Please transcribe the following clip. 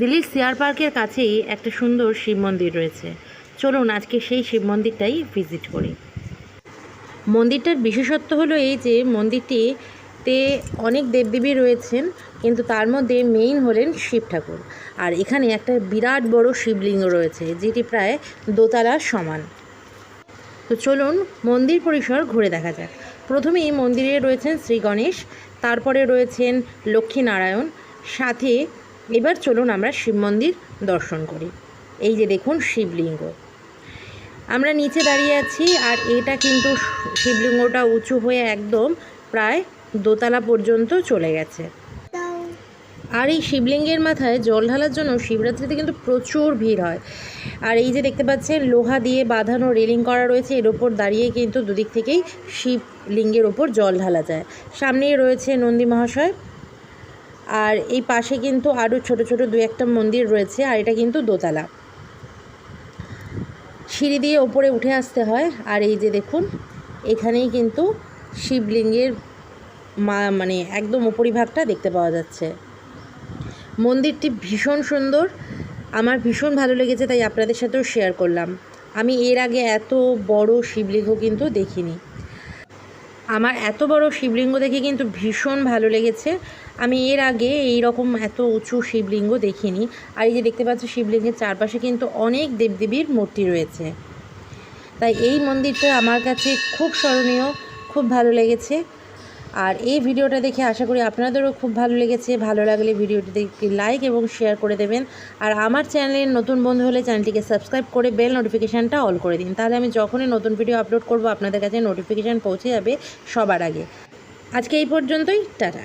দিল্লির সিয়ার পার্কের কাছেই একটা সুন্দর শিব মন্দির রয়েছে। চলুন আজকে সেই শিব মন্দিরটাই ভিজিট করি। মন্দিরটার বিশেষত্ব হলো এই যে মন্দিরটিতে অনেক দেবদেবী রয়েছেন, কিন্তু তার মধ্যে মেইন হলেন শিব ঠাকুর। আর এখানে একটা বিরাট বড় শিবলিঙ্গ রয়েছে, যেটি প্রায় দোতলার সমান। তো চলুন মন্দির পরিসর ঘুরে দেখা যাক। প্রথমেই মন্দিরে রয়েছেন শ্রী গণেশ, তারপরে রয়েছেন লক্ষ্মীনারায়ণ, সাথে এবার চলুন আমরা শিব মন্দির দর্শন করি। এই যে দেখুন শিবলিঙ্গ। আমরা নিচে দাঁড়িয়ে আছি আর এটা কিন্তু শিবলিঙ্গটা উঁচু হয়ে একদম প্রায় দোতলা পর্যন্ত চলে গেছে। আর এই শিবলিঙ্গের মাথায় জল ঢালার জন্য শিবরাত্রিতে কিন্তু প্রচুর ভিড় হয়। আর এই যে দেখতে পাচ্ছেন, লোহা দিয়ে বাঁধানো রেলিং করা রয়েছে, এর ওপর দাঁড়িয়ে কিন্তু দুদিক থেকেই শিবলিঙ্গের ওপর জল ঢালা যায়। সামনেই রয়েছে নন্দী মহাশয়। আর এই পাশে কিন্তু আরও ছোট ছোট দু একটা মন্দির রয়েছে, আর এটা কিন্তু দোতলা। সিঁড়ি দিয়ে ওপরে উঠে আসতে হয়, আর এই যে দেখুন, এখানেই কিন্তু শিবলিঙ্গের মা মানে একদম উপরিভাগটা দেখতে পাওয়া যাচ্ছে। মন্দিরটি ভীষণ সুন্দর, আমার ভীষণ ভালো লেগেছে, তাই আপনাদের সাথেও শেয়ার করলাম। আমি এর আগে এত বড় শিবলিঙ্গ কিন্তু দেখিনি। আমার এত বড় শিবলিঙ্গ দেখে কিন্তু ভীষণ ভালো লেগেছে। আমি এর আগে এই রকম এত উঁচু শিবলিঙ্গ দেখিনি। আর এই যে দেখতে পাচ্ছ শিবলিঙ্গের চারপাশে কিন্তু অনেক দেবদেবীর মূর্তি রয়েছে। তাই এই মন্দিরটা আমার কাছে খুব স্মরণীয়, খুব ভালো লেগেছে। আর এই ভিডিওটা দেখে আশা করি আপনাদেরও খুব ভালো লেগেছে। ভালো লাগলে ভিডিওটি একটি লাইক এবং শেয়ার করে দেবেন। আর আমার চ্যানেলের নতুন বন্ধু হলে চ্যানেলটিকে সাবস্ক্রাইব করে বেল নোটিফিকেশানটা অল করে দিন। তাহলে আমি যখনই নতুন ভিডিও আপলোড করব, আপনাদের কাছে নোটিফিকেশান পৌঁছে যাবে সবার আগে। আজকে এই পর্যন্তই, টাটা।